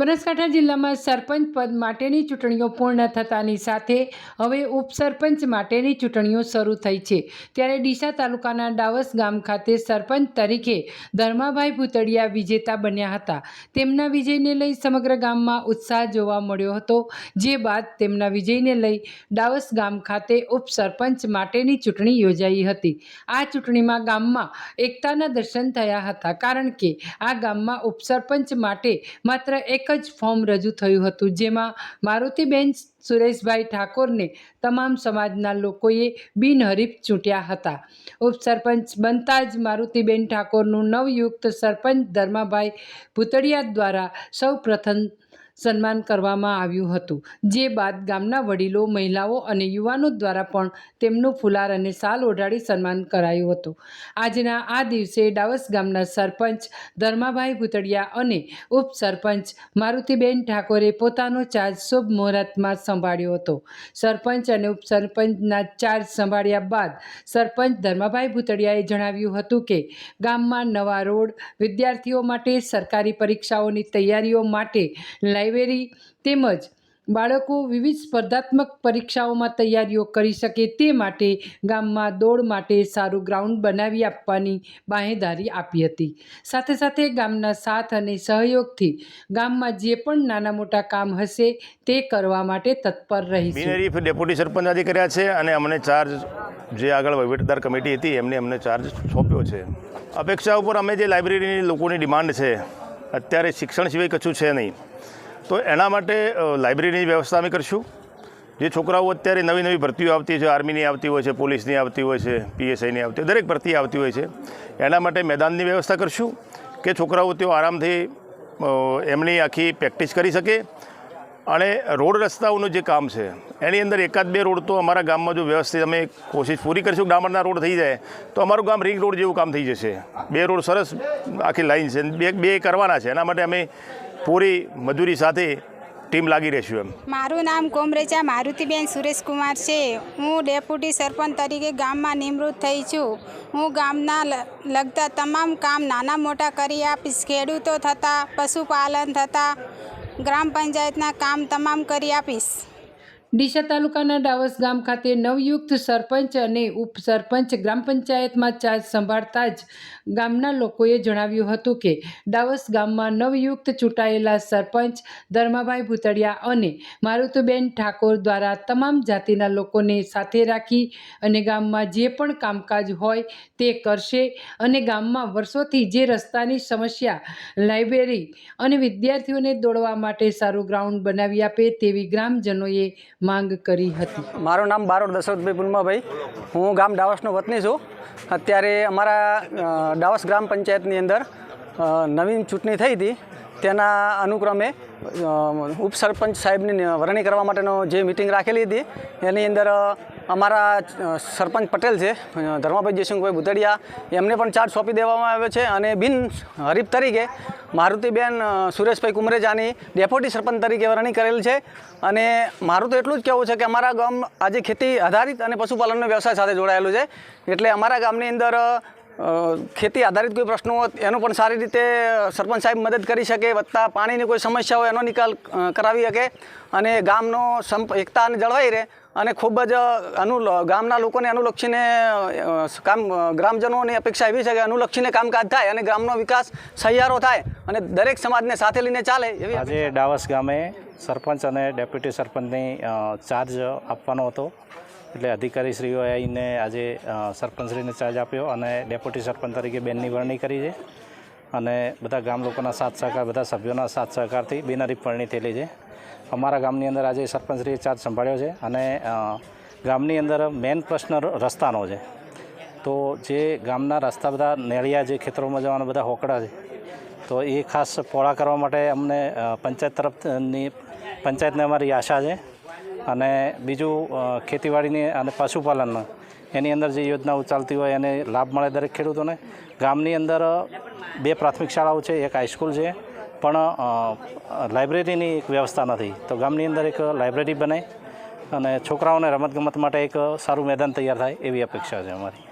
બનાસકાંઠા જિલ્લામાં સરપંચ પદ માટેની ચૂંટણીઓ પૂર્ણ થતાની સાથે હવે ઉપસરપંચ માટેની ચૂંટણીઓ શરૂ થઈ છે. ત્યારે ડીસા તાલુકાના ડાવસ ગામ ખાતે સરપંચ તરીકે ધર્માભાઈ ભૂતળિયા વિજેતા બન્યા હતા. તેમના વિજયને લઈ સમગ્ર ગામમાં ઉત્સાહ જોવા મળ્યો હતો. જે બાદ તેમના વિજયને લઈ ડાવસ ગામ ખાતે ઉપસરપંચ માટેની ચૂંટણી યોજાઈ હતી. આ ચૂંટણીમાં ગામમાં એકતાના દર્શન થયા હતા. કારણ કે આ ગામમાં ઉપસરપંચ માટે માત્ર એક જ ફોર્મ રજૂ થયું હતું, જેમાં મારુતિબેન સુરેશભાઈ ઠાકોરને તમામ સમાજના લોકોએ બિનહરીફ ચૂંટ્યા હતા. ઉપસરપંચ બનતા જ મારુતિબેન ઠાકોરનું નવયુક્ત સરપંચ ધર્માભાઈ ભૂતળિયા દ્વારા સૌ પ્રથમ સન્માન કરવામાં આવ્યું હતું. જે બાદ ગામના વડીલો, મહિલાઓ અને યુવાનો દ્વારા પણ તેમનું ફુલાર અને સાલ ઓઢાડી સન્માન કરાયું હતું. આજના આ દિવસે ડાવસ ગામના સરપંચ ધર્માભાઈ ભૂતળિયા અને ઉપસરપંચ મારુતિબેન ઠાકોરે પોતાનો ચાર્જ શુભ મુહૂર્તમાં સંભાળ્યો હતો. સરપંચ અને ઉપસરપંચના ચાર્જ સંભાળ્યા બાદ સરપંચ ધર્માભાઈ ભૂતળિયાએ જણાવ્યું હતું કે, ગામમાં નવા રોડ વિદ્યાર્થીઓ માટે, સરકારી પરીક્ષાઓની તૈયારીઓ માટે લાઇબ્રેરી તેમજ બાળકો વિવિધ સ્પર્ધાત્મક પરીક્ષાઓમાં તૈયારીઓ કરી શકે તે માટે ગામમાં દોડ માટે સારું ગ્રાઉન્ડ બનાવી આપવાની બાંહેધારી આપી હતી. સાથે સાથે ગામના સાથ અને સહયોગથી ગામમાં જે પણ નાના મોટા કામ હશે તે કરવા માટે તત્પર રહી બિનહરીફ ડેપ્યુટી સરપંચ કર્યા છે અને અમને ચાર્જ જે આગળ વહીવટદાર કમિટી હતી એમને અમને ચાર્જ સોંપ્યો છે. અપેક્ષા ઉપર અમે જે લાઇબ્રેરીની લોકોની ડિમાન્ડ છે, અત્યારે શિક્ષણ સિવાય કશું છે નહીં. તો એના માટે લાઇબ્રેરીની વ્યવસ્થા અમે કરશું. જે છોકરાઓ અત્યારે નવી નવી ભરતીઓ આવતી છે, આર્મીની આવતી હોય છે, પોલીસની આવતી હોય છે, પીએસઆઈની આવતી હોય, દરેક ભરતી આવતી હોય છે. એના માટે મેદાનની વ્યવસ્થા કરશું કે છોકરાઓ તેઓ આરામથી એમની આખી પ્રેક્ટિસ કરી શકે. અને રોડ રસ્તાઓનું જે કામ છે, એની અંદર એકાદ બે રોડ તો અમારા ગામમાં જો વ્યવસ્થિત અમે કોશિશ પૂરી કરીશું ડામરના રોડ થઈ જાય, તો અમારું ગામ રિંગ રોડ જેવું કામ થઈ જશે. બે રોડ સરસ આખી લાઈન છે, બે બે કરવાના છે. એના માટે અમે પૂરી મજૂરી સાથે ટીમ લાગી રહેશું એમ. મારું નામ કોમરેચા મારુતિબેન સુરેશકુમાર છે. હું ડેપ્યુટી સરપંચ તરીકે ગામમાં નિમણૂક થઈ છું. હું ગામના લગતા તમામ કામ નાના મોટા કરી આપીશ. ખેડૂતો થતાં, પશુપાલન થતાં, ગ્રામ પંચાયતના કામ તમામ કરી આપીશ. ડીસા તાલુકાના ડાવસ ગામ ખાતે નવયુક્ત સરપંચ અને ઉપસરપંચ ગ્રામ પંચાયતમાં ચાર્જ સંભાળતા જ ગામના લોકોએ જણાવ્યું હતું કે ડાવસ ગામમાં નવયુક્ત ચૂંટાયેલા સરપંચ ધર્માભાઈ ભૂતળિયા અને મારુતુબેન ઠાકોર દ્વારા તમામ જાતિના લોકોને સાથે રાખી અને ગામમાં જે પણ કામકાજ હોય તે કરશે અને ગામમાં વર્ષોથી જે રસ્તાની સમસ્યા લાઇબ્રેરી અને વિદ્યાર્થીઓને દોડવા માટે સારું ગ્રાઉન્ડ બનાવી આપે તેવી ગ્રામજનોએ માંગ કરી હતી. મારું નામ બારોડ દશરથભાઈ પુનમાભાઈ. હું ગામ ડાવસનો વતની છું. અત્યારે અમારા ડાવસ ગ્રામ પંચાયતની અંદર નવીન ચૂંટણી થઈ હતી. તેના અનુક્રમે ઉપસરપંચ સાહેબની વરણી કરવા માટેનો જે મિટિંગ રાખેલી હતી, એની અંદર અમારા સરપંચ પટેલ છે ધર્માભાઈ જયસિંહભાઈ ભૂતડિયા એમને પણ ચાર્જ સોંપી દેવામાં આવ્યો છે અને બિન હરીફ તરીકે મારુતિબેન સુરેશભાઈ કુમરેજાની ડેપ્યુટી સરપંચ તરીકે વરણી કરેલ છે. અને મારું તો એટલું જ કહેવું છે કે અમારા ગામ આજે ખેતી આધારિત અને પશુપાલનનો વ્યવસાય સાથે જોડાયેલું છે. એટલે અમારા ગામની અંદર ખેતી આધારિત કોઈ પ્રશ્નો હોય એનું પણ સારી રીતે સરપંચ સાહેબ મદદ કરી શકે વત્તા પાણીની કોઈ સમસ્યા હોય એનો નિકાલ કરાવી શકે અને ગામનો સંપ એકતા જળવાઈ રહે અને ખૂબ જ અનુ ગામના લોકોને અનુલક્ષીને કામ ગ્રામજનોની અપેક્ષા એવી છે કે અનુલક્ષીને કામકાજ થાય અને ગામનો વિકાસ સહિયારો થાય અને દરેક સમાજને સાથે લઈને ચાલે એવી આજે ડાવસ ગામે સરપંચ અને ડેપ્યુટી સરપંચની ચાર્જ આપવાનો હતો. એટલે અધિકારીશ્રીઓએ આવીને આજે સરપંચશ્રીને ચાર્જ આપ્યો અને ડેપ્યુટી સરપંચ તરીકે બેનની વરણી કરી છે. અને બધા ગામ લોકોના સાથ સહકાર, બધા સભ્યોના સાથ સહકારથી બિનરી વરણી થયેલી છે. અમારા ગામની અંદર આજે સરપંચશ્રીએ ચાર્જ સંભાળ્યો છે અને ગામની અંદર મેઇન પ્રશ્ન રસ્તાનો છે. તો જે ગામના રસ્તા બધા નેળિયા જે ખેતરોમાં જવાના બધા હોકડા છે, તો એ ખાસ પહોળા કરવા માટે અમને પંચાયત તરફની, પંચાયતને અમારી આશા છે. અને બીજું ખેતીવાડીની અને પશુપાલનનો એની અંદર જે યોજનાઓ ચાલતી હોય એને લાભ મળે દરેક ખેડૂતોને. ગામની અંદર બે પ્રાથમિક શાળાઓ છે, એક હાઈસ્કૂલ છે, પણ લાઇબ્રેરીની એક વ્યવસ્થા નથી. તો ગામની અંદર એક લાઇબ્રેરી બને અને છોકરાઓને રમતગમત માટે એક સારું મેદાન તૈયાર થાય એવી અપેક્ષા છે અમારી.